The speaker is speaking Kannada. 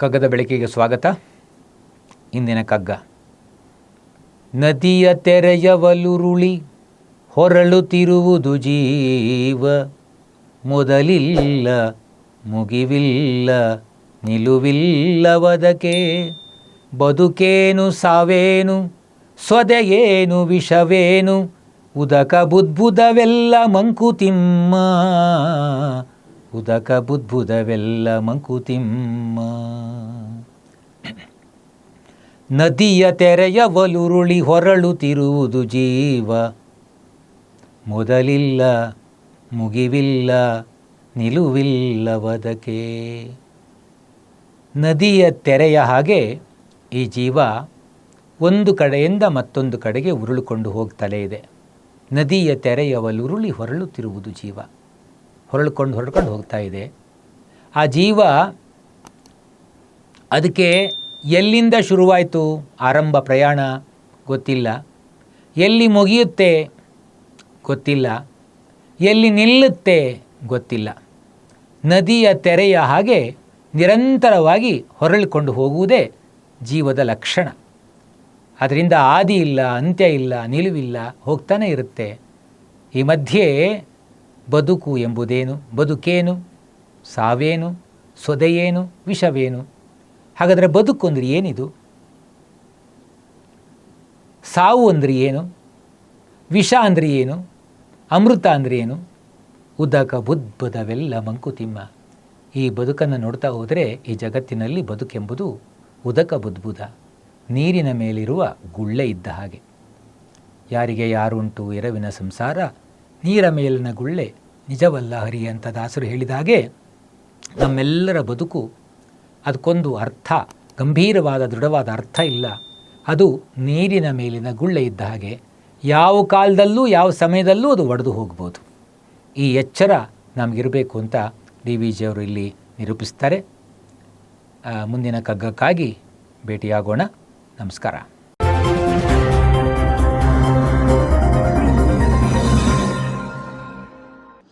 ಕಗ್ಗದ ಬೆಳಕಿಗೆ ಸ್ವಾಗತ. ಇಂದಿನ ಕಗ್ಗ. ನದಿಯ ತೆರೆಯವಲುರುಳಿ ಹೊರಳುತ್ತಿರುವುದು ಜೀವ. ಮೊದಲಿಲ್ಲ, ಮುಗಿವಿಲ್ಲ ನಿಲುವಿಲ್ಲವದಕ್ಕೆ ಬದುಕೇನು ಸಾವೇನು ಸ್ವದೆಯೇನು ವಿಷವೇನು, ಉದಕ ಬುದ್ಬುದವೆಲ್ಲ ಮಂಕುತಿಮ್ಮ. ಉದಕ ಬುದ್ಭುದವೆಲ್ಲ ಮಂಕುತಿಮ್ಮ. ನದಿಯ ತೆರೆಯ ಒಲುರುಳಿ ಹೊರಳುತ್ತಿರುವುದು ಜೀವ. ಮೊದಲಿಲ್ಲ, ಮುಗಿವಿಲ್ಲ ನಿಲುವಿಲ್ಲವದಕ್ಕೆ ನದಿಯ ತೆರೆಯ ಹಾಗೆ ಈ ಜೀವ ಒಂದು ಕಡೆಯಿಂದ ಮತ್ತೊಂದು ಕಡೆಗೆ ಉರುಳುಕೊಂಡು ಹೋಗ್ತಲೇ ಇದೆ. ನದಿಯ ತೆರೆಯ ಒಲುರುಳಿ ಹೊರಳುತ್ತಿರುವುದು ಜೀವ. ಹೊರಳ್ಕೊಂಡು ಹೊರಡ್ಕೊಂಡು ಹೋಗ್ತಾ ಇದೆ. ಆ ಜೀವ ಅದಕ್ಕೆ ಎಲ್ಲಿಂದ ಶುರುವಾಯಿತು? ಆರಂಭ, ಪ್ರಯಾಣ? ಗೊತ್ತಿಲ್ಲ. ಎಲ್ಲಿ ಮುಗಿಯುತ್ತೆ? ಗೊತ್ತಿಲ್ಲ. ಎಲ್ಲಿ ನಿಲ್ಲುತ್ತೆ? ಗೊತ್ತಿಲ್ಲ. ನದಿಯ ತೆರೆಯ ಹಾಗೆ ನಿರಂತರವಾಗಿ ಹೊರಳಿಕೊಂಡು ಹೋಗುವುದೇ ಜೀವದ ಲಕ್ಷಣ. ಅದರಿಂದ ಆದಿ ಇಲ್ಲ, ಅಂತ್ಯ ಇಲ್ಲ, ನಿಲುವಿಲ್ಲ, ಹೋಗ್ತಾನೆ ಇರುತ್ತೆ. ಈ ಮಧ್ಯೆ ಬದುಕು ಎಂಬುದೇನು? ಬದುಕೇನು? ಸಾವೇನು? ಸೊದೆಯೇನು? ವಿಷವೇನು? ಹಾಗಾದರೆ ಬದುಕು ಅಂದರೆ ಏನಿದು? ಸಾವು ಅಂದರೆ ಏನು? ವಿಷ ಅಂದರೆ ಏನು? ಅಮೃತ ಅಂದರೆ ಏನು? ಉದಕ ಬುದ್ಬುದವೆಲ್ಲ ಮಂಕುತಿಮ್ಮ. ಈ ಬದುಕನ್ನು ನೋಡ್ತಾ ಹೋದರೆ ಈ ಜಗತ್ತಿನಲ್ಲಿ ಬದುಕೆಂಬುದು ಉದಕ ಬುದ್ಬುದ. ನೀರಿನ ಮೇಲಿರುವ ಗುಳ್ಳೆ ಇದ್ದ ಹಾಗೆ. ಯಾರಿಗೆ ಯಾರುಂಟು ಎರವಿನ ಸಂಸಾರ ನೀರ ಮೇಲಿನ ಗುಳ್ಳೆ ನಿಜವಲ್ಲ ಹರಿ ಅಂತ ದಾಸರು ಹೇಳಿದ ಹಾಗೆ ನಮ್ಮೆಲ್ಲರ ಬದುಕು ಅದಕ್ಕೊಂದು ಅರ್ಥ, ಗಂಭೀರವಾದ ದೃಢವಾದ ಅರ್ಥ ಇಲ್ಲ. ಅದು ನೀರಿನ ಮೇಲಿನ ಗುಳ್ಳೆ ಇದ್ದ ಹಾಗೆ ಯಾವ ಕಾಲದಲ್ಲೂ ಯಾವ ಸಮಯದಲ್ಲೂ ಅದು ಒಡೆದು ಹೋಗ್ಬೋದು. ಈ ಎಚ್ಚರ ನಮಗಿರಬೇಕು ಅಂತ ಡಿ ವಿ ಜಿಯವರು ಇಲ್ಲಿ ನಿರೂಪಿಸ್ತಾರೆ. ಮುಂದಿನ ಕಗ್ಗಕ್ಕಾಗಿ ಭೇಟಿಯಾಗೋಣ. ನಮಸ್ಕಾರ.